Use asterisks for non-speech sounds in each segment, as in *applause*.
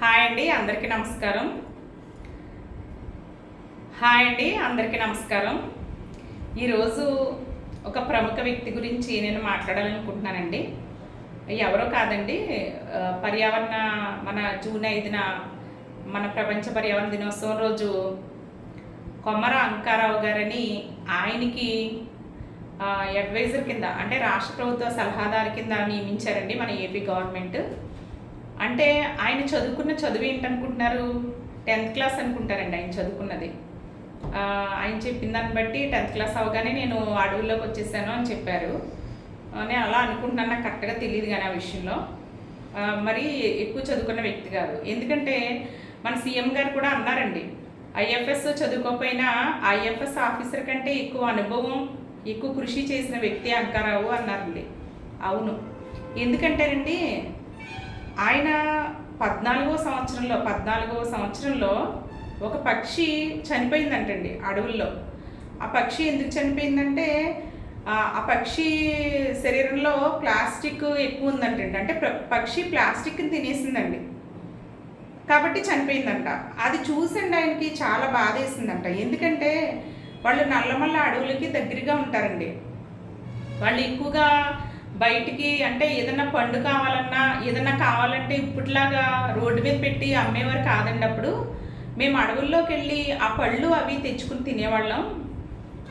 Hi అండి అందరికీ నమస్కారం. హాయ్ అండి అందరికీ నమస్కారం. ఈరోజు ఒక ప్రముఖ వ్యక్తి గురించి నేను మాట్లాడాలనుకుంటున్నానండి. ఎవరో కాదండి పర్యావరణ మన జూన్ ఐదున మన ప్రపంచ పర్యావరణ దినోత్సవం రోజు కొమ్మర అంకారావు గారని ఆయనకి అడ్వైజర్ కింద అంటే రాష్ట్ర ప్రభుత్వ సలహాదారు కింద నియమించారండి మన ఏపీ గవర్నమెంట్. అంటే ఆయన చదువుకున్న చదువు ఏంటనుకుంటున్నారు? టెన్త్ క్లాస్ అనుకుంటారండి ఆయన చదువుకున్నది. ఆయన చెప్పిన దాన్ని బట్టి టెన్త్ క్లాస్ అవగానే నేను అడవుల్లోకి వచ్చేసాను అని చెప్పారు. నేను అలా అనుకుంటున్నాను నాకు కరెక్ట్గా తెలియదు కానీ ఆ విషయంలో. మరి ఎక్కువ చదువుకున్న వ్యక్తి కాదు. ఎందుకంటే మన సీఎం గారు కూడా అన్నారండి ఐఎఫ్ఎస్ చదువుకోకపోయినా ఐఎఫ్ఎస్ ఆఫీసర్ కంటే ఎక్కువ అనుభవం ఎక్కువ కృషి చేసిన వ్యక్తి అంకారావు అన్నారండి. అవును. ఎందుకంటేనండి ఆయన పద్నాలుగో సంవత్సరంలో పద్నాలుగో సంవత్సరంలో ఒక పక్షి చనిపోయిందంటండి అడవుల్లో. ఆ పక్షి ఎందుకు చనిపోయిందంటే ఆ పక్షి శరీరంలో ప్లాస్టిక్ ఎక్కువ ఉందంటండి. అంటే పక్షి ప్లాస్టిక్ని తినేసిందండి. కాబట్టి చనిపోయిందంట. అది చూసండి ఆయనకి చాలా బాధ వేసిందంట ఎందుకంటే వాళ్ళు నల్లమల్ల అడవులకి దగ్గరగా ఉంటారండి. వాళ్ళు ఎక్కువగా బయటికి అంటే ఏదైనా పండు కావాలన్నా ఏదైనా కావాలంటే ఇప్పటిలాగా రోడ్డు మీద పెట్టి అమ్మేవారు కాదండి అప్పుడు. మేము అడవుల్లోకి వెళ్ళి ఆ పళ్ళు అవి తెచ్చుకుని తినేవాళ్ళం.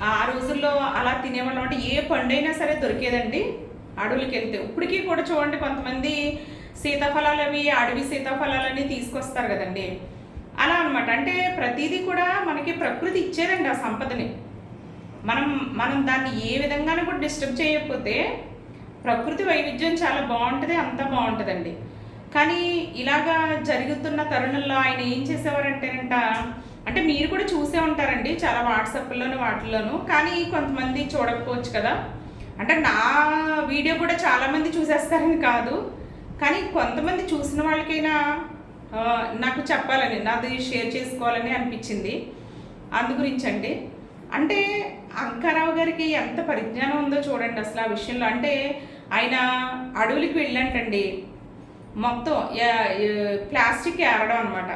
ఆ రోజుల్లో అలా తినేవాళ్ళం. అంటే ఏ పండు అయినా సరే దొరికేదండి అడవులకి వెళ్తే. ఇప్పటికీ కూడా చూడండి కొంతమంది సీతాఫలాలు అవి అడవి సీతాఫలాలని తీసుకొస్తారు కదండి. అలా అనమాట అంటే ప్రతిదీ కూడా మనకి ప్రకృతి ఇచ్చేదండి ఆ సంపదని. మనం మనం దాన్ని ఏ విధంగానూ కూడా డిస్టర్బ్ చేయకపోతే ప్రకృతి వైవిధ్యం చాలా బాగుంటుంది అంతా బాగుంటుందండి. కానీ ఇలాగా జరుగుతున్న తరుణంలో ఆయన ఏం చేసేవారంటేనంట అంటే మీరు కూడా చూసే ఉంటారండి చాలా వాట్సాప్లోను వాటిల్లోనూ కానీ కొంతమంది చూడకపోవచ్చు కదా. అంటే నా వీడియో కూడా చాలామంది చూసేస్తారని కాదు. కానీ కొంతమంది చూసిన వాళ్ళకైనా నాకు చెప్పాలని నాది షేర్ చేసుకోవాలని అనిపించింది. అందు అండి అంటే అంకారావు గారికి ఎంత పరిజ్ఞానం ఉందో చూడండి అసలు ఆ విషయంలో. అంటే ఆయన అడవులకి వెళ్ళంటండి మొత్తం ప్లాస్టిక్ ఏరడం అనమాట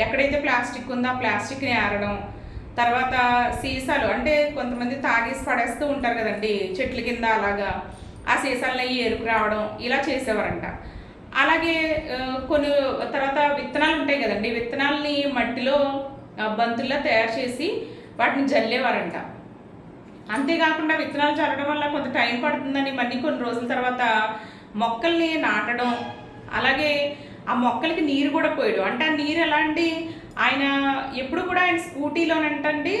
ఎక్కడైతే ప్లాస్టిక్ ఉందో ఆ ప్లాస్టిక్ని ఏరడం తర్వాత సీసాలు అంటే కొంతమంది తాగేసి పడేస్తూ ఉంటారు కదండి చెట్ల కింద అలాగా. ఆ సీసాలని ఏరుకు రావడం ఇలా చేసేవారంట. అలాగే కొన్ని తర్వాత విత్తనాలు ఉంటాయి కదండి విత్తనాలని మట్టిలో బంతుల్లో బంతుల్లా తయారు చేసి వాటిని జల్లేవారంట. అంతేకాకుండా విత్తనాలు చల్లడం వల్ల కొంత టైం పడుతుందని మళ్ళీ కొన్ని రోజుల తర్వాత మొక్కల్ని నాటడం అలాగే ఆ మొక్కలకి నీరు కూడా పోయడం. అంటే ఆ నీరు ఎలాంటి ఆయన ఎప్పుడు కూడా ఆయన స్కూటీలోనంటండి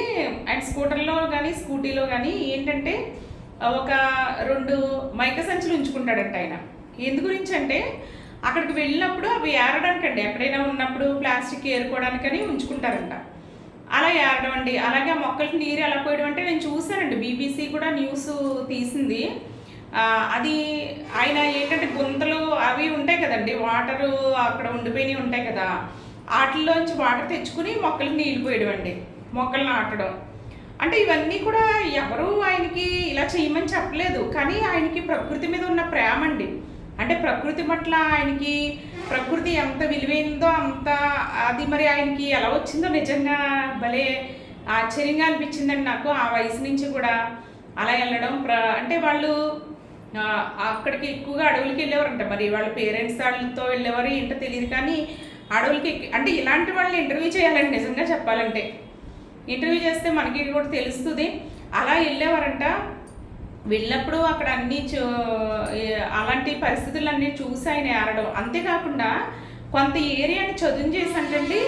ఆయన స్కూటర్లో కానీ స్కూటీలో కానీ ఏంటంటే ఒక రెండు మైక సంచులు ఉంచుకుంటాడంట ఆయన. ఎందు గురించి అంటే అక్కడికి వెళ్ళినప్పుడు అవి ఏరడానికండి. ఎక్కడైనా ఉన్నప్పుడు ప్లాస్టిక్ ఏరుకోవడానికని ఉంచుకుంటారంట. అలా ఏడడం అండి. అలాగే ఆ మొక్కలకి నీరు ఎలా పోయడం అంటే నేను చూశానండి. బీబీసీ కూడా న్యూస్ తీసింది. అది ఆయన ఏంటంటే గుంతలు అవి ఉంటాయి కదండి. వాటరు అక్కడ ఉండిపోయినవి ఉంటాయి కదా. వాటిల్లోంచి వాటర్ తెచ్చుకుని మొక్కలకి నీళ్ళు పోయడం అండి. మొక్కలు నాటడం. అంటే ఇవన్నీ కూడా ఎవరు ఆయనకి ఇలా చేయమని చెప్పలేదు. కానీ ఆయనకి ప్రకృతి మీద ఉన్న ప్రేమ అండి. అంటే ప్రకృతి పట్ల ఆయనకి ప్రకృతి ఎంత విలువైందో అంత అది మరి ఆయనకి ఎలా వచ్చిందో నిజంగా భలే ఆశ్చర్యంగా అనిపించిందండి నాకు ఆ వయసు నుంచి కూడా. అలా వెళ్ళడం ప్ర అంటే వాళ్ళు అక్కడికి ఎక్కువగా అడవులకి వెళ్ళేవారంట. మరి వాళ్ళ పేరెంట్స్ వాళ్ళతో వెళ్ళేవారు ఏంటో తెలియదు కానీ అడవులకి ఎక్కి- అంటే ఇలాంటి వాళ్ళని ఇంటర్వ్యూ చేయాలండి నిజంగా చెప్పాలంటే. ఇంటర్వ్యూ చేస్తే మనకి కూడా తెలుస్తుంది. అలా వెళ్ళేవారంట. వెళ్ళినప్పుడు అక్కడ అన్ని అలాంటి పరిస్థితులన్నీ చూసి ఆయన ఏరడం. అంతేకాకుండా కొంత ఏరియాని చదును చేసంటండి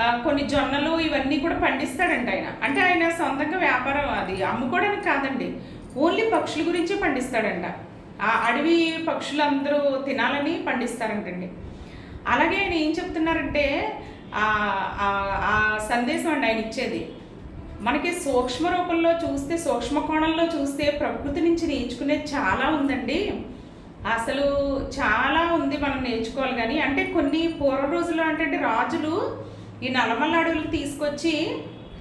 కొన్ని జొన్నలు ఇవన్నీ కూడా పండిస్తాడంట ఆయన. అంటే ఆయన సొంతంగా వ్యాపారం అది. అమ్ముకోవడానికి కాదండి. ఓన్లీ పక్షుల గురించి పండిస్తాడంట. ఆ అడవి పక్షులందరూ తినాలని పండిస్తారంటండి. అలాగే ఆయన ఏం చెప్తున్నారంటే ఆ- ఆ సందేశం అండి ఆయన ఇచ్చేది. మనకి సూక్ష్మ రూపంలో చూస్తే సూక్ష్మ కోణంలో చూస్తే ప్రకృతి నుంచి నేర్చుకునేది చాలా ఉందండి. అసలు చాలా ఉంది మనం నేర్చుకోవాలి కానీ అంటే కొన్ని పూర్వ రోజుల్లో అంటే రాజులు ఈ నలమల్ల అడవులు తీసుకొచ్చి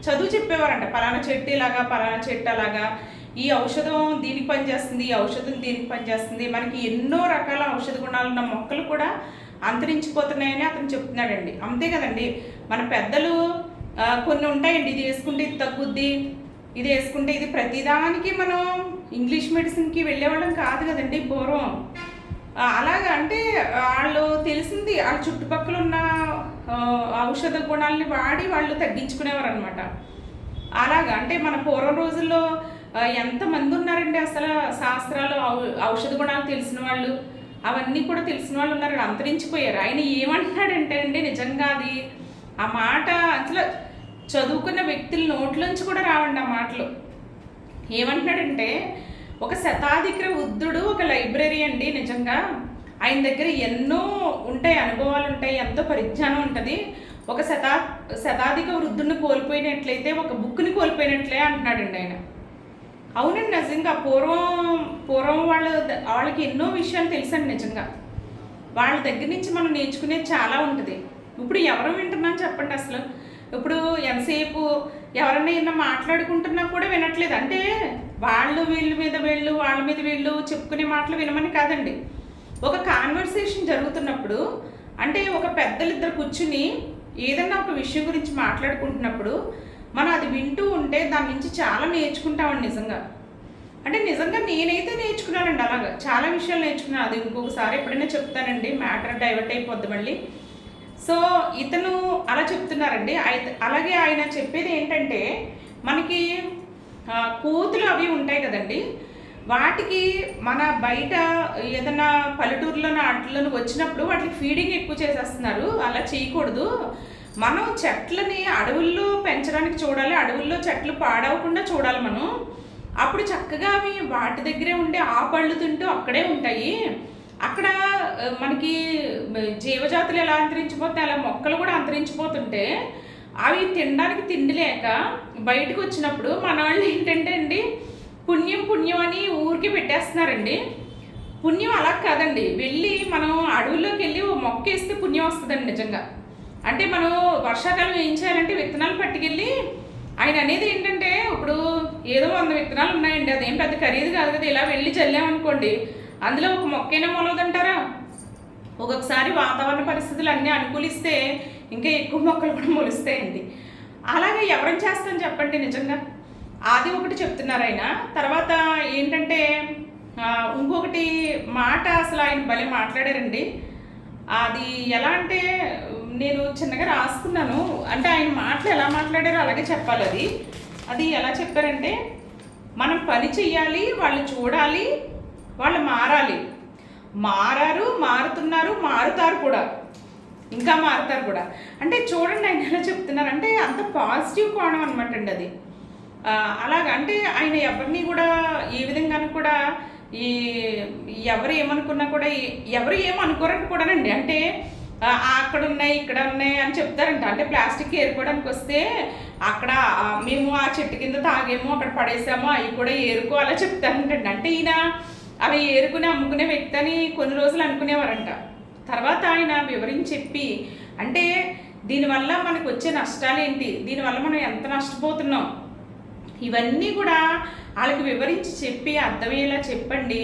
చదువు చెప్పేవారంట. పలానా చెట్టు ఇలాగా పలానా చెట్టు అలాగా. ఈ ఔషధం దీనికి పనిచేస్తుంది ఈ ఔషధం దీనికి పనిచేస్తుంది. మనకి ఎన్నో రకాల ఔషధ గుణాలు ఉన్న మొక్కలు కూడా అంతరించిపోతున్నాయని అతను చెప్తున్నాడండి. అంతే కదండి. మన పెద్దలు కొన్ని ఉంటాయండి ఇది వేసుకుంటే ఇది తగ్గుద్ది ఇది వేసుకుంటే ఇది ప్రతిదానికి మనం ఇంగ్లీష్ మెడిసిన్కి వెళ్ళేవాళ్ళం కాదు కదండి పూర్వం అలాగా అంటే వాళ్ళు తెలిసింది వాళ్ళ చుట్టుపక్కల ఉన్న ఔషధ గుణాలని వాడి వాళ్ళు తగ్గించుకునేవారు అనమాట అలాగా అంటే మన పూర్వం రోజుల్లో ఎంతమంది ఉన్నారండి అసలు శాస్త్రాలు ఔషధ గుణాలు తెలిసిన వాళ్ళు? అవన్నీ కూడా తెలిసిన వాళ్ళు ఉన్నారు అంతరించిపోయారు. ఆయన ఏమంటున్నాడంటే అండి నిజంగా అది ఆ మాట అసలు చదువుకున్న వ్యక్తుల నోట్లోంచి కూడా రావండి ఆ మాటలు. ఏమంటున్నాడంటే ఒక శతాధిక వృద్ధుడు ఒక లైబ్రరీ అండి నిజంగా. ఆయన దగ్గర ఎన్నో ఉంటాయి అనుభవాలు ఉంటాయి ఎంతో పరిజ్ఞానం ఉంటుంది. ఒక శతా శతాధిక వృద్ధుడిని కోల్పోయినట్లయితే ఒక బుక్ని కోల్పోయినట్లే అంటున్నాడండి ఆయన. అవునండి నిజంగా పూర్వం పూర్వం వాళ్ళ వాళ్ళకి ఎన్నో విషయాలు తెలుసండి నిజంగా. వాళ్ళ దగ్గర నుంచి మనం నేర్చుకునేది చాలా ఉంటుంది. ఇప్పుడు ఎవరు వింటున్నాం చెప్పండి అసలు. ఇప్పుడు ఎంతసేపు ఎవరన్నా ఏమన్నా మాట్లాడుకుంటున్నా కూడా వినట్లేదు. అంటే వాళ్ళు వీళ్ళ మీద వీళ్ళు వాళ్ళ మీద వీళ్ళు చెప్పుకునే మాటలు వినమని కాదండి. ఒక కాన్వర్సేషన్ జరుగుతున్నప్పుడు అంటే ఒక పెద్దలిద్దరు కూర్చుని ఏదన్నా ఒక విషయం గురించి మాట్లాడుకుంటున్నప్పుడు మనం అది వింటూ ఉంటే దాని నుంచి చాలా నేర్చుకుంటామండి నిజంగా. అంటే నిజంగా నేనైతే నేర్చుకున్నానండి అలాగా. చాలా విషయాలు నేర్చుకున్నాను. అది ఇంకొకసారి ఎప్పుడైనా చెప్తానండి. మ్యాటర్ డైవర్ట్ అయిపోద్ది మళ్ళీ. సో ఇతను అలా చెప్తున్నారండి. అయితే అలాగే ఆయన చెప్పేది ఏంటంటే మనకి కూతులు కోతులు అవి ఉంటాయి కదండి. వాటికి మన బయట ఏదైనా పల్లెటూరులోనూ అట్లను వచ్చినప్పుడు వాటికి ఫీడింగ్ ఎక్కువ చేసేస్తున్నారు. అలా చేయకూడదు. మనం చెట్లని అడవుల్లో పెంచడానికి చూడాలి. అడవుల్లో చెట్లు పాడవకుండా చూడాలి మనం. అప్పుడు చక్కగా అవి వాటి దగ్గరే ఉండే ఆ పళ్ళు తింటూ అక్కడే ఉంటాయి. అక్కడ మనకి జీవజాతులు ఎలా అంతరించిపోతే అలా మొక్కలు కూడా అంతరించిపోతుంటే అవి తినడానికి తిండి లేక బయటకు వచ్చినప్పుడు మన వాళ్ళు ఏంటంటే అండి పుణ్యం పుణ్యం అని ఊరికి పెట్టేస్తున్నారండి. పుణ్యం అలా కాదండి. వెళ్ళి మనం అడవుల్లోకి వెళ్ళి ఓ మొక్క వేస్తే పుణ్యం వస్తుందండి నిజంగా. అంటే మనం వర్షాకాలం ఏం చేయాలంటే విత్తనాలు పట్టుకెళ్ళి ఆయన అనేది ఏంటంటే ఇప్పుడు ఏదో వంద విత్తనాలు ఉన్నాయండి అదేం పెద్ద ఖరీదు కాదు కదా ఇలా వెళ్ళి చల్లామనుకోండి అందులో ఒక మొక్కైనా మొలవదంటారా? ఒక్కొక్కసారి వాతావరణ పరిస్థితులు అన్నీ అనుకూలిస్తే ఇంకా ఎక్కువ మొక్కలు కూడా మొలుస్తాయండి. అలాగే ఎవరం చేస్తాను చెప్పండి నిజంగా? అది ఒకటి చెప్తున్నారు ఆయన. తర్వాత ఏంటంటే ఇంకొకటి మాట అసలు ఆయన భలే మాట్లాడారండి. అది ఎలా అంటే నేను చిన్నగా రాసుకున్నాను. అంటే ఆయన మాటలు ఎలా మాట్లాడారో అలాగే చెప్పాలి అది. అది ఎలా చెప్పారంటే మనం పని చెయ్యాలి వాళ్ళు చూడాలి వాళ్ళు మారాలి. మారారు మారుతున్నారు మారుతారు కూడా. ఇంకా మారుతారు కూడా. అంటే చూడండి ఆయన ఎలా చెప్తున్నారు. అంటే అంత పాజిటివ్ కోణం అనమాట అండి అది. అలాగ. అంటే ఆయన ఎవరిని కూడా ఏ విధంగాను కూడా ఈ ఎవరు ఏమనుకున్నా కూడా ఎవరు ఏమనుకోరని కూడానండి. అంటే అక్కడ ఉన్నాయి ఇక్కడ ఉన్నాయి అని చెప్తారంట. అంటే ప్లాస్టిక్ ఏరుకోవడానికి వస్తే అక్కడ మేము ఆ చెట్టు కింద తాగేమో అక్కడ పడేసామో అవి కూడా ఏరుకో అలా చెప్తారంటండి. అంటే ఈయన అవి ఏరుకుని అమ్ముకునే వ్యక్తి అని కొన్ని రోజులు అనుకునేవారంట. తర్వాత ఆయన వివరించి చెప్పి అంటే దీనివల్ల మనకు వచ్చే నష్టాలు ఏంటి? దీనివల్ల మనం ఎంత నష్టపోతున్నాం? ఇవన్నీ కూడా వాళ్ళకి వివరించి చెప్పి అర్థమయ్యేలా చెప్పండి.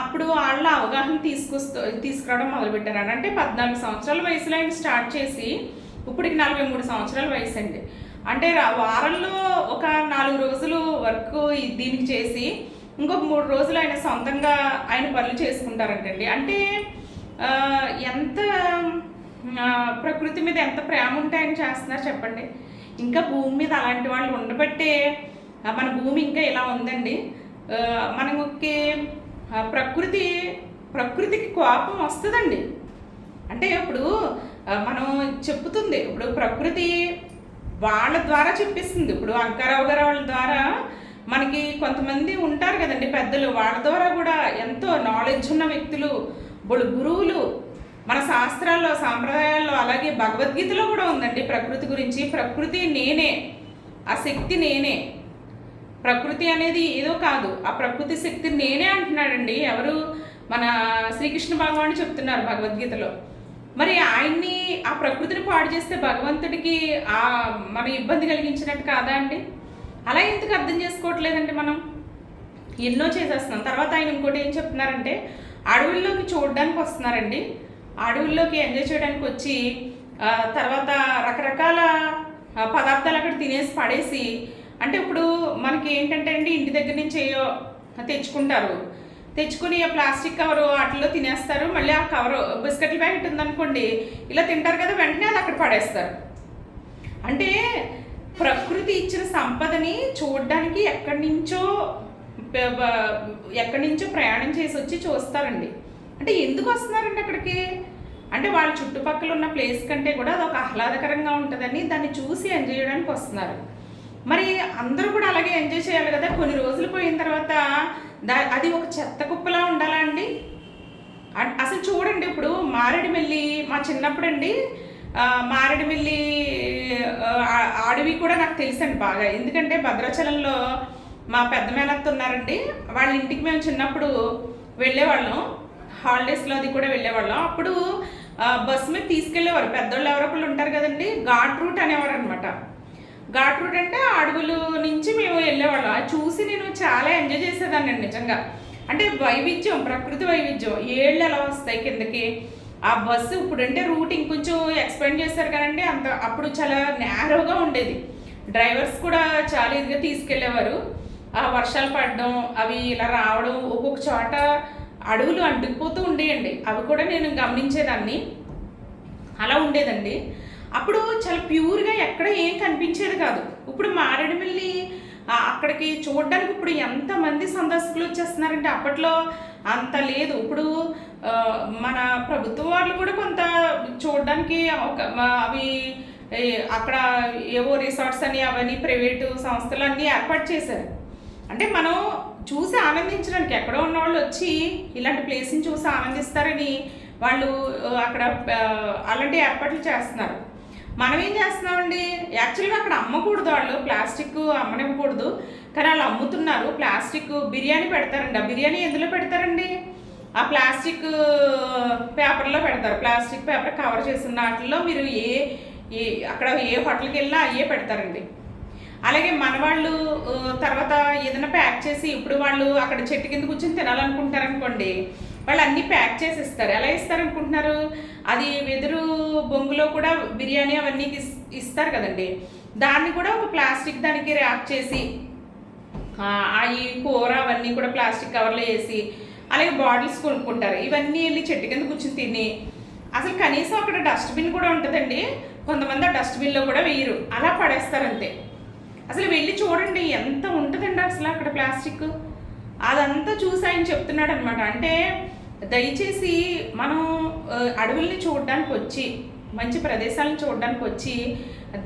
అప్పుడు వాళ్ళ అవగాహన తీసుకొస్తూ తీసుకురావడం మొదలుపెట్టారు అంటే పద్నాలుగు సంవత్సరాల వయసులో ఆయన స్టార్ట్ చేసి ఇప్పటికి నలభై మూడు సంవత్సరాల వయసు అండి. అంటే వారంలో ఒక నాలుగు రోజులు వర్క్ దీనికి చేసి ఇంకొక మూడు రోజులు ఆయన సొంతంగా ఆయన పనులు చేసుకుంటారంటండి. అంటే ఎంత ప్రకృతి మీద ఎంత ప్రేమ ఉంటే ఆయన చేస్తున్నారు చెప్పండి. ఇంకా భూమి మీద అలాంటి వాళ్ళు ఉండబట్టే మన భూమి ఇంకా ఇలా ఉందండి. మనకి ప్రకృతి ప్రకృతికి కోపం వస్తుందండి. అంటే ఇప్పుడు మనం చెప్పుతుంది ఇప్పుడు ప్రకృతి వాళ్ళ ద్వారా చెప్పిస్తుంది. ఇప్పుడు అంకారావు గారు వాళ్ళ ద్వారా మనకి కొంతమంది ఉంటారు కదండి పెద్దలు వాళ్ళ ద్వారా కూడా ఎంతో నాలెడ్జ్ ఉన్న వ్యక్తులు బుడు గురువులు. మన శాస్త్రాల్లో సాంప్రదాయాల్లో అలాగే భగవద్గీతలో కూడా ఉందండి ప్రకృతి గురించి. ప్రకృతి నేనే ఆ శక్తి నేనే. ప్రకృతి అనేది ఏదో కాదు ఆ ప్రకృతి శక్తి నేనే అంటున్నాడండి. ఎవరు? మన శ్రీకృష్ణ భగవానుడు చెప్తున్నారు భగవద్గీతలో. మరి ఆయన్ని ఆ ప్రకృతిని పాడు చేస్తే భగవంతుడికి ఆ మన ఇబ్బంది కలిగించినట్టు కాదా అండి? అలా ఎందుకు అర్థం చేసుకోవట్లేదండి మనం? ఎన్నో చేసేస్తున్నాం. తర్వాత ఆయన ఇంకోటి ఏం చెప్తున్నారంటే అడవుల్లోకి చూడడానికి వస్తున్నారండి. అడవుల్లోకి ఎంజాయ్ చేయడానికి వచ్చి తర్వాత రకరకాల పదార్థాలు అక్కడ తినేసి పడేసి అంటే ఇప్పుడు మనకి ఏంటంటే అండి ఇంటి దగ్గర నుంచి ఏయో తెచ్చుకుంటారు. తెచ్చుకుని ఆ ప్లాస్టిక్ కవరు వాటిలో తినేస్తారు. మళ్ళీ ఆ కవరు బిస్కెట్ల ప్యాకెట్ ఉందనుకోండి ఇలా తింటారు కదా వెంటనే అది అక్కడ పడేస్తారు. అంటే ప్రకృతి ఇచ్చిన సంపదని చూడడానికి ఎక్కడి నుంచో ఎక్కడి నుంచో ప్రయాణం చేసి వచ్చి చూస్తారండి. అంటే ఎందుకు వస్తున్నారండి అక్కడికి? అంటే వాళ్ళ చుట్టుపక్కల ఉన్న ప్లేస్ కంటే కూడా అదొక ఆహ్లాదకరంగా ఉంటుందని దాన్ని చూసి ఎంజాయ్ చేయడానికి వస్తున్నారు. మరి అందరూ కూడా అలాగే ఎంజాయ్ చేయాలి కదా? కొన్ని రోజులు పోయిన తర్వాత దా అది ఒక చెత్త కుప్పలా ఉండాలా అండి? అసలు చూడండి ఇప్పుడు మారేడుమిల్లి మా చిన్నప్పుడు అండి మారేడుమిల్లి ఆ, అడవి కూడా నాకు తెలుసండి బాగా. ఎందుకంటే భద్రాచలంలో మా పెద్ద మేనత్త ఉన్నారండి. వాళ్ళ ఇంటికి మేము చిన్నప్పుడు వెళ్ళేవాళ్ళం. హాలిడేస్లో అది కూడా వెళ్ళేవాళ్ళం. అప్పుడు బస్సు మీద తీసుకెళ్ళేవారు. పెద్దోళ్ళు ఎవరో ఒకళ్ళు ఉంటారు కదండి. ఘాట్ రూట్ అనేవారు అనమాట ఘాట్ రూట్ అంటే అడవులు నుంచి మేము వెళ్ళేవాళ్ళం. అది చూసి నేను చాలా ఎంజాయ్ చేసేదాన్ని నిజంగా. అంటే వైవిధ్యం ప్రకృతి వైవిధ్యం. ఏళ్ళు ఎలా వస్తాయి కిందకి? ఆ బస్సు ఇప్పుడు అంటే రూట్ ఇంకొంచెం ఎక్స్పెండ్ చేశారు కదండి అంత అప్పుడు చాలా నేరోగా ఉండేది. డ్రైవర్స్ కూడా చాలా ఇదిగా తీసుకెళ్ళేవారు ఆ వర్షాలు పడడం అవి ఇలా రావడం ఒక్కొక్క చోట అడవులు అంటుకుపోతూ ఉండేయండి. అవి కూడా నేను గమనించేదాన్ని. అలా ఉండేదండి. అప్పుడు చాలా ప్యూర్గా ఎక్కడ ఏం కనిపించేది కాదు. ఇప్పుడు మారేడుమిల్లి అక్కడికి చూడడానికి ఇప్పుడు ఎంతమంది సందర్శకులు వచ్చేస్తున్నారంటే అప్పట్లో అంత లేదు. ఇప్పుడు మన ప్రభుత్వం వాళ్ళు కూడా కొంత చూడడానికి ఒక అవి అక్కడ ఏవో రిసార్ట్స్ అని అవన్నీ ప్రైవేటు సంస్థలు అన్నీ ఏర్పాటు చేశారు. అంటే మనం చూసి ఆనందించడానికి ఎక్కడో ఉన్న వాళ్ళు వచ్చి ఇలాంటి ప్లేస్ని చూసి ఆనందిస్తారని వాళ్ళు అక్కడ అలాంటి ఏర్పాట్లు చేస్తున్నారు. మనం ఏం చేస్తున్నామండి? యాక్చువల్గా అక్కడ అమ్మకూడదు వాళ్ళు. ప్లాస్టిక్ అమ్మనివ్వకూడదు. కానీ వాళ్ళు అమ్ముతున్నారు. ప్లాస్టిక్ బిర్యానీ పెడతారండి. ఆ బిర్యానీ ఎందులో పెడతారండి? ఆ ప్లాస్టిక్ పేపర్లో పెడతారు. ప్లాస్టిక్ పేపర్ కవర్ చేసిన వాటిల్లో మీరు ఏ ఏ అక్కడ ఏ హోటల్కి వెళ్ళినా అయ్యే పెడతారండి. అలాగే మన వాళ్ళు తర్వాత ఏదైనా ప్యాక్ చేసి ఇప్పుడు వాళ్ళు అక్కడ చెట్టు కింద కూర్చొని తినాలనుకుంటారనుకోండి వాళ్ళు అన్నీ ప్యాక్ చేసి ఇస్తారు ఎలా ఇస్తారు అనుకుంటున్నారు అది వెదురు బొంగులో కూడా బిర్యానీ అవన్నీ ఇస్- ఇస్తారు కదండి. దాన్ని కూడా ఒక ప్లాస్టిక్ దానికి ర్యాప్ చేసి ఆ ఈ కూర అవన్నీ కూడా ప్లాస్టిక్ కవర్లో వేసి అలాగే బాటిల్స్ కొనుక్కుంటారు. ఇవన్నీ వెళ్ళి చెట్టు కింద కూర్చొని తిని అసలు కనీసం అక్కడ డస్ట్బిన్ కూడా ఉంటుందండి. కొంతమంది ఆ డస్ట్బిన్లో కూడా వేయరు. అలా పడేస్తారు అంతే అసలు వెళ్ళి చూడండి ఎంత ఉంటుందండి అసలు అక్కడ ప్లాస్టిక్. అదంతా చూసి ఆయన చెప్తున్నాడు అనమాట అంటే దయచేసి మనం అడవుల్ని చూడడానికి వచ్చి మంచి ప్రదేశాలను చూడడానికి వచ్చి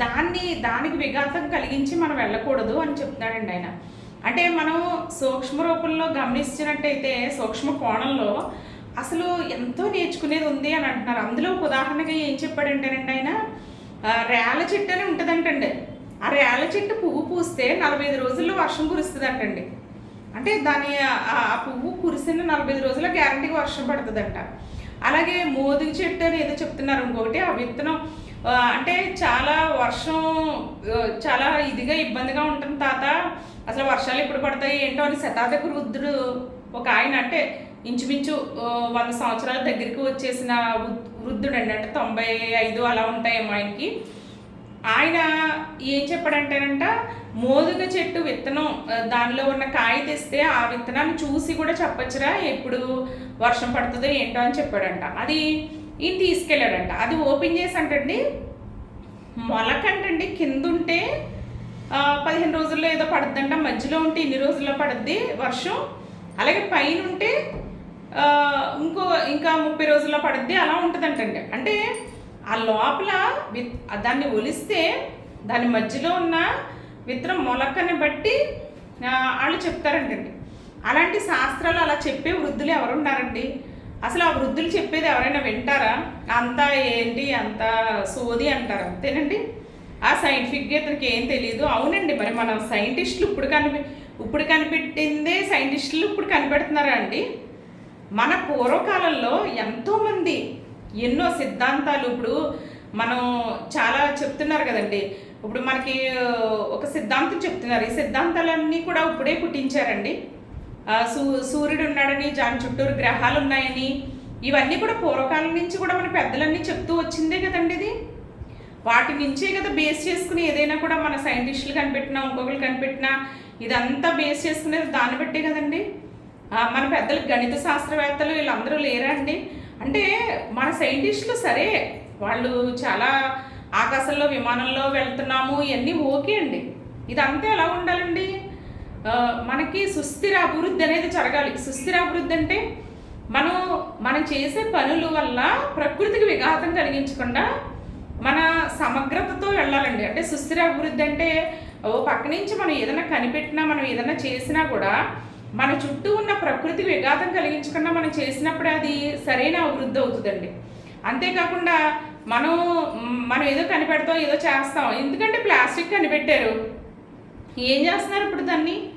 దాన్ని దానికి విఘాతం కలిగించి మనం వెళ్ళకూడదు అని చెప్తున్నాడండి ఆయన. అంటే మనం సూక్ష్మ రూపంలో గమనించినట్టయితే సూక్ష్మ కోణంలో అసలు ఎంతో నేర్చుకునేది ఉంది అని అంటున్నారు. అందులో ఒక ఉదాహరణగా ఏం చెప్పాడంటేనండి ఆయన? రేల చెట్టు అని ఉంటుందంటండి. ఆ రేల చెట్టు పువ్వు పూస్తే నలభై ఐదు రోజుల్లో వర్షం కురుస్తుందంటండి. అంటే దాని ఆ- పువ్వు కురిసిన నలభై ఐదు రోజుల్లో గ్యారంటీగా వర్షం పడుతుందంట. అలాగే మోదుగు చెట్టు అని ఏదో చెప్తున్నారు. ఇంకొకటి ఆ విత్తనం అంటే చాలా వర్షం చాలా ఇదిగా ఇబ్బందిగా ఉంటుంది తాత. అసలు వర్షాలు ఎప్పుడు పడతాయి ఏంటో అని శతాధిక వృద్ధుడు ఒక ఆయన అంటే ఇంచుమించు వంద సంవత్సరాల దగ్గరికి వచ్చేసిన వృద్ధుడు అండి అంటే తొంభై ఐదు అలా ఉంటాయేమో ఆయనకి. ఆయన ఏం చెప్పాడంటేనంట మోదుగ చెట్టు విత్తనం దానిలో ఉన్న కాయ తెస్తే ఆ విత్తనాన్ని చూసి కూడా చెప్పచ్చురా ఎప్పుడు వర్షం పడుతుందో ఏంటో అని చెప్పాడంట. అది ఈయన తీసుకెళ్ళాడంట. అది ఓపెన్ చేసి అంటండి మొలకంటండి. కింద ఉంటే పదిహేను రోజుల్లో ఏదో పడుద్దంట. మధ్యలో ఉంటే ఇన్ని రోజుల్లో పడుద్ది వర్షం. అలాగే పైన ఉంటే ఇంకో ఇంకా ముప్పై రోజుల్లో పడుద్ది అలా ఉంటుందంటండి. అంటే ఆ లోపల విత్ దాన్ని ఒలిస్తే దాని మధ్యలో ఉన్న విత్తనం మొలకని బట్టి వాళ్ళు చెప్తారంటండి. అలాంటి శాస్త్రాలు అలా చెప్పే వృద్ధులు ఎవరున్నారండి? అసలు ఆ వృద్ధులు చెప్పేది ఎవరైనా వింటారా? అంతా ఏంటి? అంత సోది అంటారు. అంతేనండి? ఆ సైంటిఫిక్గా ఇతనికి ఏం తెలియదు అవునండి మరి మనం సైంటిస్టులు ఇప్పుడు కనిపి ఇప్పుడు కనిపెట్టిందే సైంటిస్టులు ఇప్పుడు కనిపెడుతున్నారా అండి? మన పూర్వకాలంలో ఎంతోమంది ఎన్నో సిద్ధాంతాలు ఇప్పుడు మనం చాలా చెప్తున్నారు కదండి. ఇప్పుడు మనకి ఒక సిద్ధాంతం చెప్తున్నారు. ఈ సిద్ధాంతాలన్నీ కూడా ఇప్పుడే పుట్టించారండి. సూ సూర్యుడు ఉన్నాడని దాని చుట్టూరు గ్రహాలు ఉన్నాయని ఇవన్నీ కూడా పూర్వకాలం నుంచి కూడా మన పెద్దలన్నీ చెప్తూ వచ్చిందే కదండి ఇది. వాటి నుంచే కదా బేస్ చేసుకుని ఏదైనా కూడా మన సైంటిస్టులు కనిపెట్టినా ఇంకొకరు కనిపెట్టినా ఇదంతా బేస్ చేసుకునేది దాన్ని బట్టే కదండి. మన పెద్దలు గణిత శాస్త్రవేత్తలు వీళ్ళందరూ లేరా అండి? అంటే మన సైంటిస్టులు సరే వాళ్ళు చాలా ఆకాశంలో విమానంలో వెళ్తున్నాము ఇవన్నీ ఓకే అండి. ఇదంతా ఎలా ఉండాలండి? మనకి సుస్థిర అభివృద్ధి అనేది జరగాలి. సుస్థిర అభివృద్ధి అంటే మనం మనం చేసే పనుల వల్ల ప్రకృతికి విఘాతం కలిగించకుండా మన సమగ్రతతో వెళ్ళాలండి. అంటే సుస్థిర అభివృద్ధి అంటే ఓ పక్క నుంచి మనం ఏదైనా కనిపెట్టినా మనం ఏదైనా చేసినా కూడా మన చుట్టూ ఉన్న ప్రకృతికి విఘాతం కలిగించకుండా మనం చేసినప్పుడు అది సరైన అభివృద్ధి అవుతుందండి. అంతేకాకుండా మనం మనం ఏదో కనిపెడతాం ఏదో చేస్తాం. ఎందుకంటే ప్లాస్టిక్ కనిపెట్టారు. ఏం చేస్తున్నారు ఇప్పుడు దాన్ని?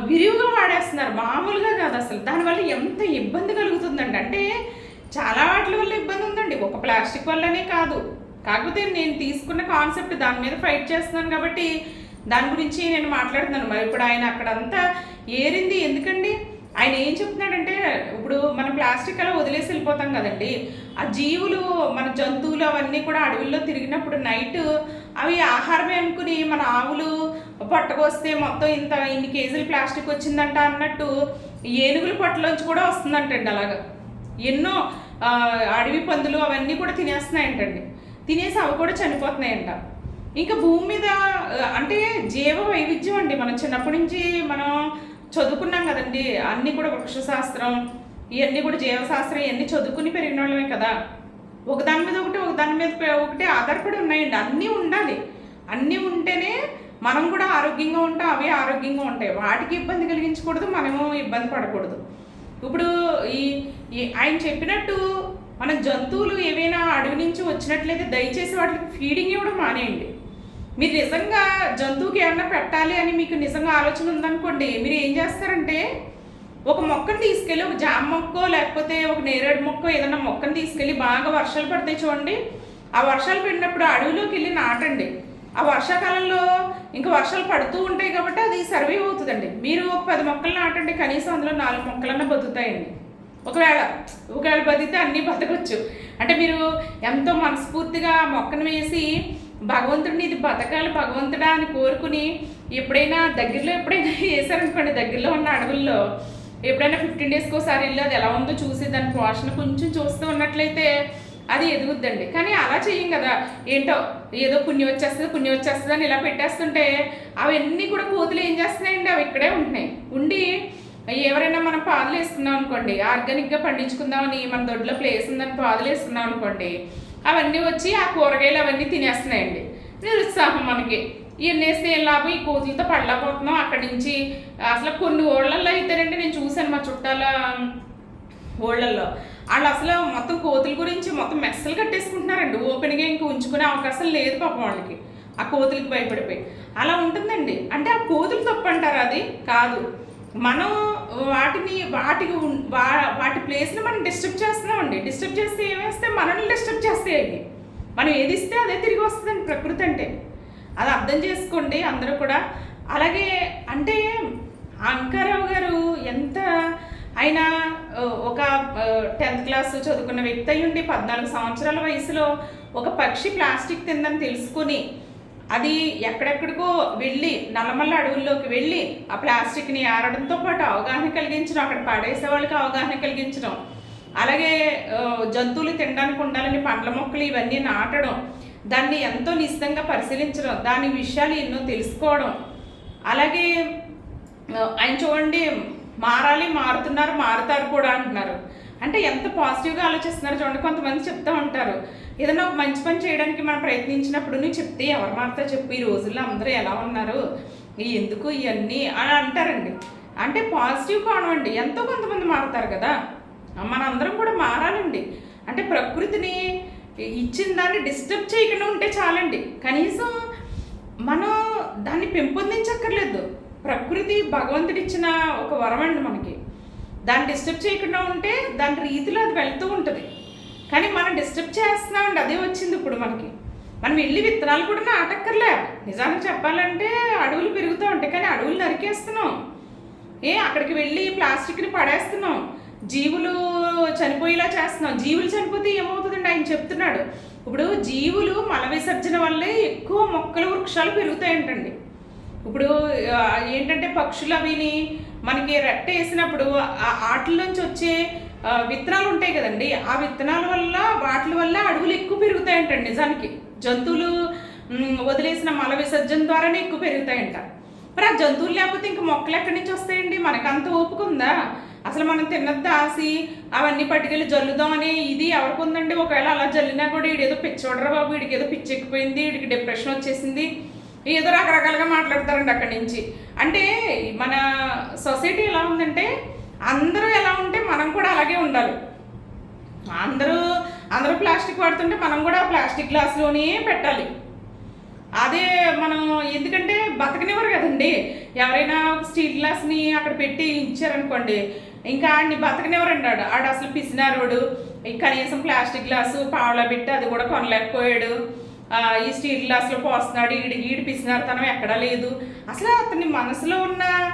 విరివిగా వాడేస్తున్నారు. మామూలుగా కాదు అసలు. దానివల్ల ఎంత ఇబ్బంది కలుగుతుందండి. అంటే చాలా వాటి వల్ల ఇబ్బంది ఉందండి. ఒక ప్లాస్టిక్ వల్లనే కాదు. కాకపోతే నేను తీసుకున్న కాన్సెప్ట్ దాని మీద ఫైట్ చేస్తున్నాను కాబట్టి దాని గురించి నేను మాట్లాడుతున్నాను. మరి ఇప్పుడు ఆయన అక్కడంతా ఏరింది ఎందుకండి? ఆయన ఏం చెప్తున్నాడంటే ఇప్పుడు మనం ప్లాస్టిక్ అలా వదిలేసి వెళ్ళిపోతాం కదండి. ఆ జీవులు మన జంతువులు అవన్నీ కూడా అడవుల్లో తిరిగినప్పుడు నైట్ అవి ఆహారమే అనుకుని మన ఆవులు పట్టుకొస్తే మొత్తం ఇంత ఇన్ని కేజీలు ప్లాస్టిక్ వచ్చిందంట అన్నట్టు ఏనుగుల పొట్టలోంచి కూడా వస్తుందంటండి అలాగా. ఎన్నో అడవి పందులు అవన్నీ కూడా తినేస్తున్నాయంటండి. తినేసి అవి కూడా చనిపోతున్నాయంట. ఇంకా భూమి మీద అంటే జీవ వైవిధ్యం అండి. మనం చిన్నప్పటి నుంచి మనం చదువుకున్నాం కదండి. అన్నీ కూడా వృక్షశాస్త్రం ఇవన్నీ కూడా జీవశాస్త్రం ఇవన్నీ చదువుకుని పెరిగిన వాళ్ళమే కదా. ఒకదాని మీద ఒకటి ఒకదాని మీద ఒకటి ఆధారపడి ఉన్నాయండి. అన్నీ ఉండాలి. అన్నీ ఉంటేనే మనం కూడా ఆరోగ్యంగా ఉంటాం అవి ఆరోగ్యంగా ఉంటాయి. వాటికి ఇబ్బంది కలిగించకూడదు మనము ఇబ్బంది పడకూడదు. ఇప్పుడు ఈ ఈ ఆయన చెప్పినట్టు మన జంతువులు ఏవైనా అడవి నుంచి వచ్చినట్లయితే దయచేసి వాటికి ఫీడింగ్ ఇవ్వడం మానేయండి. మీరు నిజంగా జంతువుకి ఏమన్నా పెట్టాలి అని మీకు నిజంగా ఆలోచన ఉందనుకోండి మీరు ఏం చేస్తారంటే ఒక మొక్కను తీసుకెళ్ళి ఒక జామ మొక్కో లేకపోతే ఒక నేరేడు మొక్కో ఏదైనా మొక్కను తీసుకెళ్ళి బాగా వర్షాలు పడతాయి చూడండి. ఆ వర్షాలు పడినప్పుడు అడవిలోకి వెళ్ళి నాటండి. ఆ వర్షాకాలంలో ఇంకా వర్షాలు పడుతూ ఉంటాయి కాబట్టి అది సర్వైవ్ అవుతుందండి. మీరు ఒక పది మొక్కలు నాటండి కనీసం అందులో నాలుగు మొక్కలన్నా బతుకుతాయండి. ఒకవేళ ఒకవేళ బతికితే అన్నీ బతకొచ్చు. అంటే మీరు ఎంతో మనస్ఫూర్తిగా మొక్కను వేసి భగవంతుడిని ఇది బతకాలి భగవంతుడా అని కోరుకుని ఎప్పుడైనా దగ్గరలో ఎప్పుడైనా *laughs* వేసారనుకోండి దగ్గరలో ఉన్న అడవుల్లో ఎప్పుడైనా ఫిఫ్టీన్ డేస్కి ఒకసారి వెళ్ళి అది ఎలా ఉందో చూసి దాని పోషణ కొంచెం చూస్తూ ఉన్నట్లయితే అది ఎదుగుద్దండి. కానీ అలా చెయ్యం కదా. ఏంటో ఏదో పుణ్యం వచ్చేస్తుంది పుణ్యం వచ్చేస్తుంది అని ఇలా పెట్టేస్తుంటే అవన్నీ కూడా కోతులు ఏం చేస్తున్నాయండి? అవి ఇక్కడే ఉంటున్నాయి. ఉండి ఎవరైనా మనం పాదులు వేసుకున్నాం అనుకోండి ఆర్గానిక్గా పండించుకుందామని మన దొడ్లో ప్లేస్ ఉందని పాదులు వేసుకున్నాం అనుకోండి అవన్నీ వచ్చి ఆ కూరగాయలు అవన్నీ తినేస్తున్నాయండి. నిరుత్సాహం మనకి. ఇవన్నీ వేస్తే ఏం లాభం? ఈ కోతులతో పడలేకపోతున్నాం. అక్కడి నుంచి అసలు కొన్ని ఊళ్ళల్లో అయితేనండి నేను చూశాను మా చుట్టాల ఊళ్ళల్లో. వాళ్ళు అసలు మొత్తం కోతుల గురించి మొత్తం మెస్సలు కట్టేసుకుంటున్నారండి. ఓపెన్గా ఇంక ఉంచుకునే అవకాశం లేదు పాపం వాళ్ళకి. ఆ కోతులకి భయపడిపోయి. అలా ఉంటుందండి. అంటే ఆ కోతులు తప్పు అంటారు అది? కాదు. మనం వాటిని వాటికి వా- వాటి ప్లేస్ని మనం డిస్టర్బ్ చేస్తున్నామండి. డిస్టర్బ్ చేస్తే ఏమేస్తే మనల్ని డిస్టర్బ్ చేస్తాయి అవి. మనం ఏది ఇస్తే అదే తిరిగి వస్తుందండి ప్రకృతి అంటే. అది అర్థం చేసుకోండి అందరూ కూడా. అలాగే అంటే అంకారావు గారు ఎంత ఆయన ఒక టెన్త్ క్లాస్ చదువుకున్న వ్యక్తి అయి ఉండి పద్నాలుగు సంవత్సరాల వయసులో ఒక పక్షి ప్లాస్టిక్ తిందని తెలుసుకొని అది ఎక్కడెక్కడికో వెళ్ళి నల్లమల్ల అడవుల్లోకి వెళ్ళి ఆ ప్లాస్టిక్ని ఆరడంతో పాటు అవగాహన కలిగించడం అక్కడ పడేసే వాళ్ళకి అవగాహన కలిగించడం అలాగే జంతువులు తినడానికి ఉండాలని పండ్ల మొక్కలు ఇవన్నీ నాటడం దాన్ని ఎంతో నిశ్చితంగా పరిశీలించడం దాని విషయాలు ఎన్నో తెలుసుకోవడం అలాగే ఆయన చూడండి మారాలి మారుతున్నారు మారుతారు కూడా అంటున్నారు. అంటే ఎంత పాజిటివ్గా ఆలోచిస్తున్నారు చూడండి కొంతమంది చెప్తూ ఉంటారు. ఏదైనా ఒక మంచి పని చేయడానికి మనం ప్రయత్నించినప్పుడు నువ్వు చెప్తే ఎవరు మారుతా చెప్పు ఈ రోజుల్లో అందరూ ఎలా ఉన్నారు? ఎందుకు ఇవన్నీ అని అంటారండి. అంటే పాజిటివ్ కానివ్వండి ఎంతో కొంతమంది మారుతారు కదా. మనందరం కూడా మారాలండి. అంటే ప్రకృతిని ఇచ్చిన దాన్ని డిస్టర్బ్ చేయకుండా ఉంటే చాలండి. కనీసం మనం దాన్ని పెంపొందించక్కర్లేదు. ప్రకృతి భగవంతుడిచ్చిన ఒక వరం అండి మనకి. దాన్ని డిస్టర్బ్ చేయకుండా ఉంటే దాని రీతిలో అది వెళ్తూ ఉంటుంది. కానీ మనం డిస్టర్బ్ చేస్తున్నామండి అదే వచ్చింది ఇప్పుడు మనకి. మనం వెళ్ళి విత్తనాలు కూడా నాటక్కర్లే. నిజానికి చెప్పాలంటే అడవులు పెరుగుతూ ఉంటాయి కానీ అడవులు నరికేస్తున్నాం. ఏ అక్కడికి వెళ్ళి ప్లాస్టిక్ని పడేస్తున్నాం. జీవులు చనిపోయేలా చేస్తున్నాం. జీవులు చనిపోతే ఏమవుతుందండి ఆయన చెప్తున్నాడు. ఇప్పుడు జీవులు మల విసర్జన వల్లే ఎక్కువ మొక్కలు వృక్షాలు పెరుగుతాయంటండి. ఇప్పుడు ఏంటంటే పక్షులు అవిని మనకి రెట్ట వేసినప్పుడు ఆ ఆటల్లోంచి వచ్చే విత్తనాలు ఉంటాయి కదండి. ఆ విత్తనాల వల్ల వాటి వల్ల అడవులు ఎక్కువ పెరుగుతాయంటండి నిజానికి. జంతువులు వదిలేసిన మల విసర్జన ద్వారానే ఎక్కువ పెరుగుతాయంట. మరి ఆ జంతువులు లేకపోతే ఇంక మొక్కలు ఎక్కడి నుంచి వస్తాయండి? మనకు అంత ఓపిక ఉందా? అసలు మనం తిన్నది దాసి అవన్నీ పట్టుకెళ్ళి జల్లుదాం అనే ఇది ఎవరికి ఉందండి? ఒకవేళ అలా జల్లినా కూడా వీడేదో పిచ్చోడరా బాబు వీడికి ఏదో పిచ్చి ఎక్కిపోయింది వీడికి డిప్రెషన్ వచ్చేసింది. ఏదో రకరకాలుగా మాట్లాడతారండి అక్కడి నుంచి. అంటే మన సొసైటీ ఎలా ఉందంటే అందరూ ఎలా ఉంటే మనం కూడా అలాగే ఉండాలి. అందరూ అందరూ ప్లాస్టిక్ వాడుతుంటే మనం కూడా ప్లాస్టిక్ గ్లాస్లోనే పెట్టాలి. అదే మనం ఎందుకంటే బతకనివ్వరు కదండి. ఎవరైనా ఒక స్టీల్ గ్లాస్ని అక్కడ పెట్టి ఇచ్చారనుకోండి ఇంకా ఆడిని బతకనివ్వరంటాడు ఆడు. అసలు పిసినారోడు. కనీసం ప్లాస్టిక్ గ్లాసు పావులా పెట్టి అది కూడా కొనలేకపోయాడు. ఈ స్టీల్ గ్లాస్లో పోస్తున్నాడు ఈడి ఈడిపిస్తున్నారు తనం ఎక్కడా లేదు. అసలు అతని మనసులో ఉన్న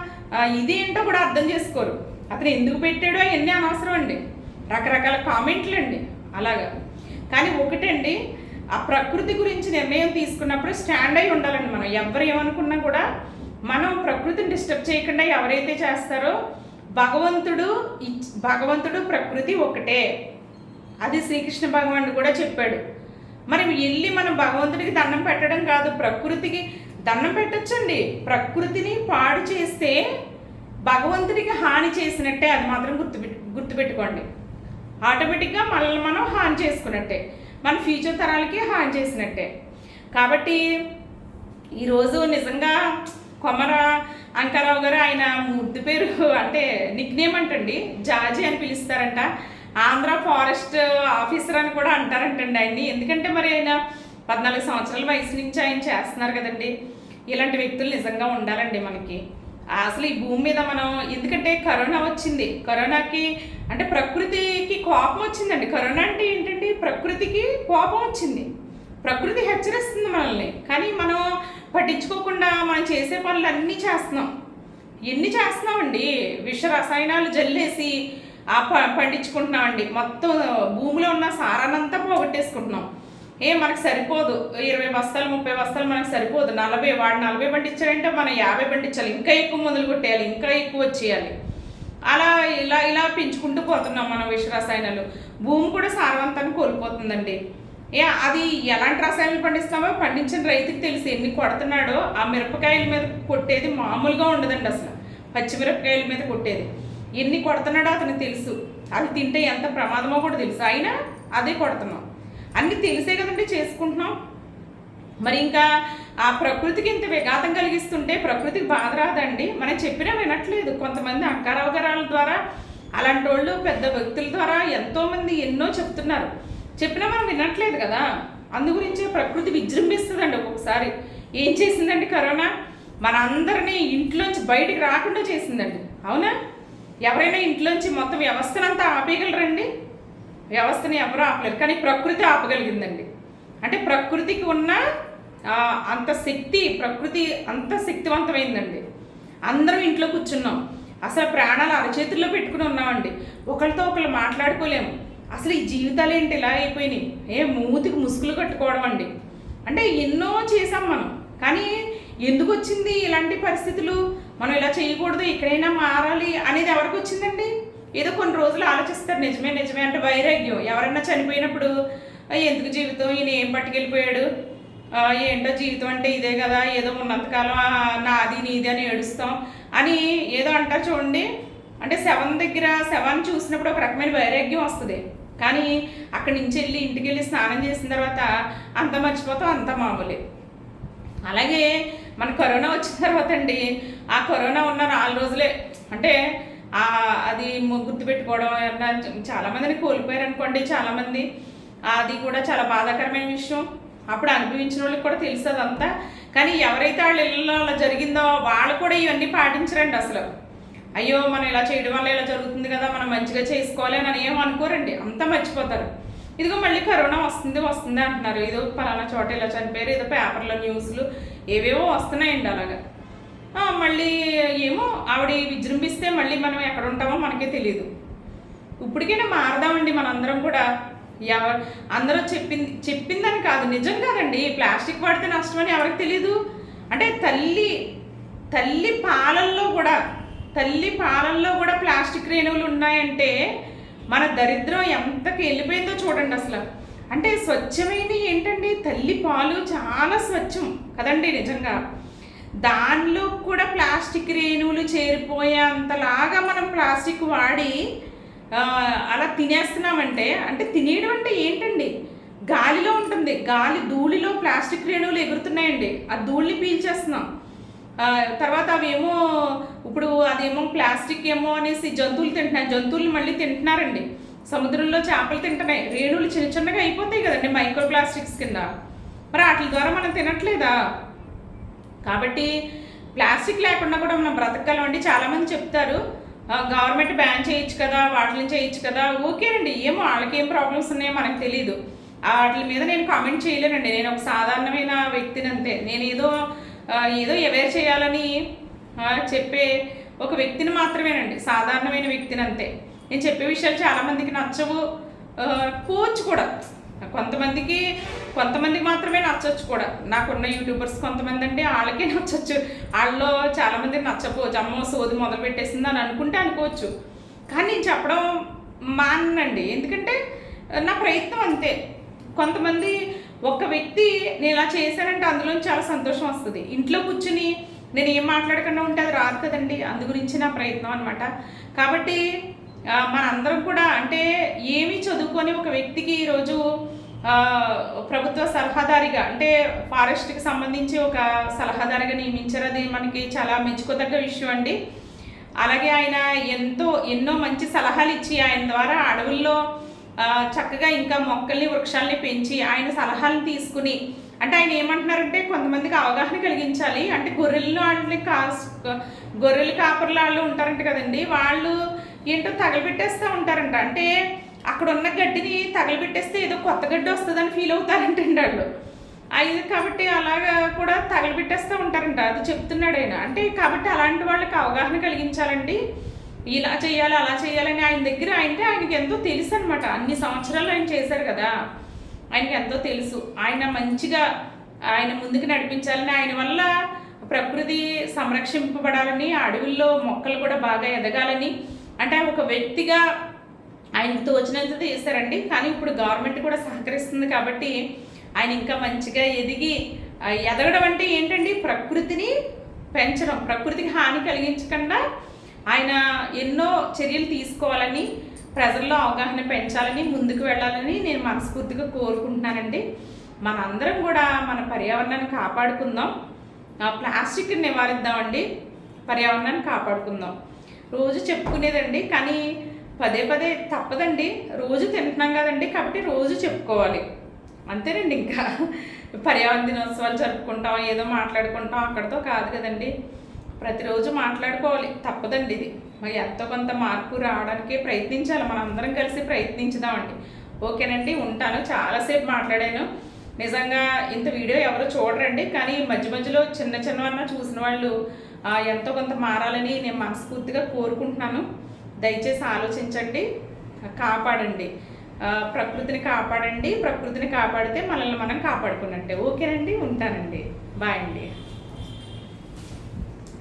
ఇది ఏంటో కూడా అర్థం చేసుకోరు. అతను ఎందుకు పెట్టాడో అవన్నీ అనవసరం అండి. రకరకాల కామెంట్లు అండి. అలాగా. కానీ ఒకటండి ఆ ప్రకృతి గురించి నిర్ణయం తీసుకున్నప్పుడు స్టాండ్ అయి ఉండాలండి మనం. ఎవరు ఏమనుకున్నా కూడా మనం ప్రకృతిని డిస్టర్బ్ చేయకుండా ఎవరైతే చేస్తారో భగవంతుడు ఇచ్- భగవంతుడు ప్రకృతి ఒకటే. అది శ్రీకృష్ణ భగవానుడు కూడా చెప్పాడు. మరి వెళ్ళి మనం భగవంతుడికి దండం పెట్టడం కాదు ప్రకృతికి దండం పెట్టచ్చండి. ప్రకృతిని పాడు చేస్తే భగవంతుడికి హాని చేసినట్టే అది మాత్రం గుర్తుపెట్టు గుర్తుపెట్టుకోండి. ఆటోమేటిక్గా మనల్ని మనం హాని చేసుకున్నట్టే. మన ఫ్యూచర్ తరాలకి హాని చేసినట్టే. కాబట్టి ఈరోజు నిజంగా కొమర అంకారావు గారు ఆయన ముద్దు పేరు అంటే నిక్నేమ్ అంటండి. జాజీ అని పిలుస్తారంట. ఆంధ్ర ఫారెస్ట్ ఆఫీసర్ అని కూడా అంటారంటండి ఆయన్ని. ఎందుకంటే మరి ఆయన పద్నాలుగు సంవత్సరాల వయసు నుంచి ఆయన చేస్తున్నారు కదండి. ఇలాంటి వ్యక్తులు నిజంగా ఉండాలండి మనకి. అసలు ఈ భూమి మీద మనం ఎందుకంటే కరోనా వచ్చింది. కరోనాకి అంటే ప్రకృతికి కోపం వచ్చిందండి. కరోనా అంటే ఏంటంటే ప్రకృతికి కోపం వచ్చింది. ప్రకృతి హెచ్చరిస్తుంది మనల్ని. కానీ మనం పట్టించుకోకుండా మనం చేసే పనులు అన్నీ చేస్తున్నాం. ఎన్ని చేస్తున్నామండి? విష రసాయనాలు జల్లేసి పండించుకుంటున్నామండి. మొత్తం భూమిలో ఉన్న సారానంతా పోగొట్టేసుకుంటున్నాం. ఏ మనకు సరిపోదు. ఇరవై బస్తాలు ముప్పై బస్తాలు మనకు సరిపోదు. నలభై వాడు నలభై పండించాడంటే మనం యాభై పండించాలి. ఇంకా ఎక్కువ మొదలు కొట్టేయాలి. ఇంకా ఎక్కువ వచ్చేయాలి. అలా ఇలా ఇలా పెంచుకుంటూ పోతున్నాం మనం విష రసాయనాలు భూమి కూడా సారవంతాన్ని కోల్పోతుందండి. ఏ అది ఎలాంటి రసాయనాలు పండిస్తామో పండించిన రైతుకి తెలిసి. ఎన్ని కొడుతున్నాడో ఆ మిరపకాయల మీద కొట్టేది మామూలుగా ఉండదండి అసలు. పచ్చిమిరపకాయల మీద కొట్టేది. ఎన్ని కొడుతున్నాడో అతనికి తెలుసు. అది తింటే ఎంత ప్రమాదమో కూడా తెలుసు. అయినా అదే కొడుతున్నాం. అన్ని తెలిసే కదండి చేసుకుంటున్నాం. మరి ఇంకా ఆ ప్రకృతికి ఇంత విఘాతం కలిగిస్తుంటే ప్రకృతికి బాధ రాదండి. మనం చెప్పినా వినట్లేదు. కొంతమంది అక్కారవగరాల ద్వారా అలాంటి వాళ్ళు పెద్ద వ్యక్తుల ద్వారా ఎంతోమంది ఎన్నో చెప్తున్నారు. చెప్పినా మనం వినట్లేదు కదా. అందు గురించి ప్రకృతి విజృంభిస్తుందండి ఒక్కొక్కసారి. ఏం చేసిందండి కరోనా? మనందరినీ ఇంట్లోంచి బయటికి రాకుండా చేసిందండి. అవునా? ఎవరైనా ఇంట్లోంచి మొత్తం వ్యవస్థనంతా ఆపేయగలరండి? వ్యవస్థని ఎవరు ఆపలేరు కానీ ప్రకృతి ఆపగలిగిందండి. అంటే ప్రకృతికి ఉన్న అంత శక్తి ప్రకృతి అంత శక్తివంతమైందండి. అందరం ఇంట్లో కూర్చున్నాం. అసలు ప్రాణాలు అరచేతుల్లో పెట్టుకుని ఉన్నామండి. ఒకరితో ఒకరు మాట్లాడుకోలేము. అసలు ఈ జీవితాలు ఏంటి ఇలా అయిపోయినాయి? ఏ మూతికి ముసుగులు కట్టుకోవడం అండి. అంటే ఎన్నో చేసాం మనం. కానీ ఎందుకు వచ్చింది ఇలాంటి పరిస్థితులు? మనం ఇలా చేయకూడదు ఎక్కడైనా మారాలి అనేది ఎవరికి వచ్చిందండి? ఏదో కొన్ని రోజులు ఆలోచిస్తారు నిజమే నిజమే అంటే వైరాగ్యం. ఎవరైనా చనిపోయినప్పుడు ఎందుకు జీవితం? ఈయన ఏం పట్టుకెళ్ళిపోయాడు? ఏంటో జీవితం అంటే ఇదే కదా ఏదో ఉన్నంతకాలం నాది నీది అని ఏడుస్తాం అని ఏదో అంటారు చూడండి. అంటే శవం దగ్గర శవాన్ని చూసినప్పుడు ఒక రకమైన వైరాగ్యం వస్తుంది. కానీ అక్కడి నుంచి వెళ్ళి ఇంటికి వెళ్ళి స్నానం చేసిన తర్వాత అంత మర్చిపోతాం అంత మామూలే. అలాగే మన కరోనా వచ్చిన తర్వాత అండి ఆ కరోనా ఉన్న నాలుగు రోజులే అంటే ఆ అది గుర్తుపెట్టుకోవడం చాలామందిని కోల్పోయారు అనుకోండి చాలామంది అది కూడా చాలా బాధాకరమైన విషయం. అప్పుడు అనుభవించిన వాళ్ళకి కూడా తెలుసు అదంతా. కానీ ఎవరైతే వాళ్ళ ఇళ్ళలో అలా జరిగిందో వాళ్ళు కూడా ఇవన్నీ పాటించరండి అసలు. అయ్యో మనం ఇలా చేయడం వల్ల ఇలా జరుగుతుంది కదా మనం మంచిగా చేసుకోవాలి అని ఏం అనుకోరండి. అంతా మర్చిపోతారు. ఇదిగో మళ్ళీ కరోనా వస్తుంది వస్తుంది అంటున్నారు. ఏదో పలానా చోట ఇలా చనిపోయారు ఏదో పేపర్లో న్యూస్లు. ఏవేవో వస్తున్నాయండి అలాగా. మళ్ళీ ఏమో ఆవిడ విజృంభిస్తే మళ్ళీ మనం ఎక్కడ ఉంటామో మనకే తెలియదు ఇప్పటికైనా మారదామండి మనందరం కూడా. ఎవరు అందరూ చెప్పింది చెప్పిందని కాదు నిజం కాదండి. ప్లాస్టిక్ వాడితే నష్టమని ఎవరికి తెలియదు అంటే తల్లి తల్లి పాలల్లో కూడా తల్లి పాలల్లో కూడా ప్లాస్టిక్ రేణువులు ఉన్నాయంటే మన దరిద్రం ఎంతకి వెళ్ళిపోయిందో చూడండి అసలు. అంటే స్వచ్ఛమైన ఏంటండి? తల్లి పాలు చాలా స్వచ్ఛం కదండి నిజంగా. దానిలో కూడా ప్లాస్టిక్ రేణువులు చేరిపోయే అంతలాగా మనం ప్లాస్టిక్ వాడి అలా తినేస్తున్నామంటే అంటే తినేయడం అంటే ఏంటండి? గాలిలో ఉంటుంది. గాలి ధూళిలో ప్లాస్టిక్ రేణువులు ఎగురుతున్నాయండి. ఆ ధూళిని పీల్చేస్తున్నాం. తర్వాత అవేమో ఇప్పుడు అదేమో ప్లాస్టిక్ ఏమో అనేసి జంతువులు తింటున్నాయి. జంతువులు మళ్ళీ తింటున్నారండి. సముద్రంలో చేపలు తింటున్నాయి రేణువులు చిన్న చిన్నగా అయిపోతాయి కదండి మైక్రో ప్లాస్టిక్స్ కింద. మరి వాటి ద్వారా మనం తినట్లేదా? కాబట్టి ప్లాస్టిక్ లేకుండా కూడా మనం బ్రతకగలం అండి. చాలామంది చెప్తారు గవర్నమెంట్ బ్యాన్ చేయొచ్చు కదా వాటిని చేయొచ్చు కదా. ఓకే అండి ఏమో వాళ్ళకి ఏం ప్రాబ్లమ్స్ ఉన్నాయో మనకు తెలియదు వాటి మీద నేను కామెంట్ చేయలేనండి. నేను ఒక సాధారణమైన వ్యక్తిని అంతే. నేను ఏదో ఏదో అవేర్ చేయాలని చెప్పే ఒక వ్యక్తిని మాత్రమేనండి. సాధారణమైన వ్యక్తిని అంతే. నేను చెప్పే విషయాలు చాలామందికి నచ్చవు. కోచ్ కూడా. కొంతమందికి కొంతమందికి మాత్రమే నచ్చచ్చు కూడా. నాకున్న యూట్యూబర్స్ కొంతమంది అంటే వాళ్ళకే *laughs* నచ్చచ్చు. వాళ్ళలో చాలామందికి నచ్చకపోవచ్చు. అమ్మ సోది మొదలు పెట్టేసింది అని అనుకుంటే అనుకోవచ్చు. కానీ నేను చెప్పడం మానండి. ఎందుకంటే నా ప్రయత్నం అంతే. కొంతమంది ఒక వ్యక్తి నేను ఇలా చేశానంటే అందులో చాలా సంతోషం వస్తుంది. ఇంట్లో కూర్చుని నేను ఏం మాట్లాడకుండా ఉంటే అది రాదు కదండి. అందు గురించి నా ప్రయత్నం అనమాట కాబట్టి మనందరం కూడా అంటే ఏమీ చదువుకొని ఒక వ్యక్తికి ఈరోజు ప్రభుత్వ సలహాదారిగా అంటే ఫారెస్ట్కి సంబంధించి ఒక సలహాదారిగా నియమించారు. అది మనకి చాలా మెచ్చుకోదగ్గ విషయం అండి. అలాగే ఆయన ఎంతో ఎన్నో మంచి సలహాలు ఇచ్చి ఆయన ద్వారా అడవుల్లో చక్కగా ఇంకా మొక్కల్ని వృక్షాలని పెంచి ఆయన సలహాలను తీసుకుని అంటే ఆయన ఏమంటున్నారంటే కొంతమందికి అవగాహన కలిగించాలి. అంటే గొర్రెల్లో అంటే కాస్ గొర్రెలు కాపర్ల వాళ్ళు ఉంటారంట కదండి. వాళ్ళు ఏంటో తగలబెట్టేస్తూ ఉంటారంట. అంటే అక్కడ ఉన్న గడ్డిని తగలబెట్టేస్తే ఏదో కొత్త గడ్డి వస్తుందని ఫీల్ అవుతారంటండి వాళ్ళు. అది కాబట్టి అలాగా కూడా తగలబెట్టేస్తూ ఉంటారంట. అది చెప్తున్నాడు ఆయన. అంటే కాబట్టి అలాంటి వాళ్ళకి అవగాహన కలిగించాలండి. ఇలా చేయాలి అలా చేయాలని ఆయన దగ్గర అంటే ఆయనకి ఎంతో తెలుసు అనమాట అన్ని సంవత్సరాలు ఆయన చేశారు కదా. ఆయనకి ఎంతో తెలుసు. ఆయన మంచిగా ఆయన ముందుకు నడిపించాలని ఆయన వల్ల ప్రకృతి సంరక్షింపబడాలని అడవుల్లో మొక్కలు కూడా బాగా ఎదగాలని అంటే ఒక వ్యక్తిగా ఆయనకు తోచినంత చేశారండి కానీ ఇప్పుడు గవర్నమెంట్ కూడా సహకరిస్తుంది కాబట్టి ఆయన ఇంకా మంచిగా ఎదిగి ఎదగడం అంటే ఏంటండి? ప్రకృతిని పెంచడం ప్రకృతికి హాని కలిగించకుండా ఆయన ఎన్నో చర్యలు తీసుకోవాలని ప్రజల్లో అవగాహన పెంచాలని ముందుకు వెళ్ళాలని నేను మనస్ఫూర్తిగా కోరుకుంటున్నానండి. మనందరం కూడా మన పర్యావరణాన్ని కాపాడుకుందాం. ఆ, ప్లాస్టిక్ని నివారిద్దామండి. పర్యావరణాన్ని కాపాడుకుందాం. రోజు చెప్పుకునేదండి కానీ పదే పదే తప్పదండి. రోజు తింటున్నాం కదండి కాబట్టి రోజు చెప్పుకోవాలి. అంతేనండి ఇంకా. పర్యావరణ దినోత్సవాలు జరుపుకుంటాం ఏదో మాట్లాడుకుంటాం అక్కడితో కాదు కదండి. ప్రతిరోజు మాట్లాడుకోవాలి. తప్పదండి ఇది. మరి ఎంతో కొంత మార్పు రావడానికి ప్రయత్నించాలి. మనందరం అందరం కలిసి ప్రయత్నించుదామండి. ఓకేనండి ఉంటాను. చాలాసేపు మాట్లాడాను. నిజంగా ఇంత వీడియో ఎవరు చూడరండి కానీ మధ్య మధ్యలో చిన్న చిన్నవన్నా చూసిన వాళ్ళు ఎంతో కొంత మారాలని నేను మనస్ఫూర్తిగా కోరుకుంటున్నాను. దయచేసి ఆలోచించండి కాపాడండి. ప్రకృతిని కాపాడండి ప్రకృతిని కాపాడితే మనల్ని మనం కాపాడుకున్నట్టే. ఓకేనండి ఉంటానండి. బాయ్ అండి.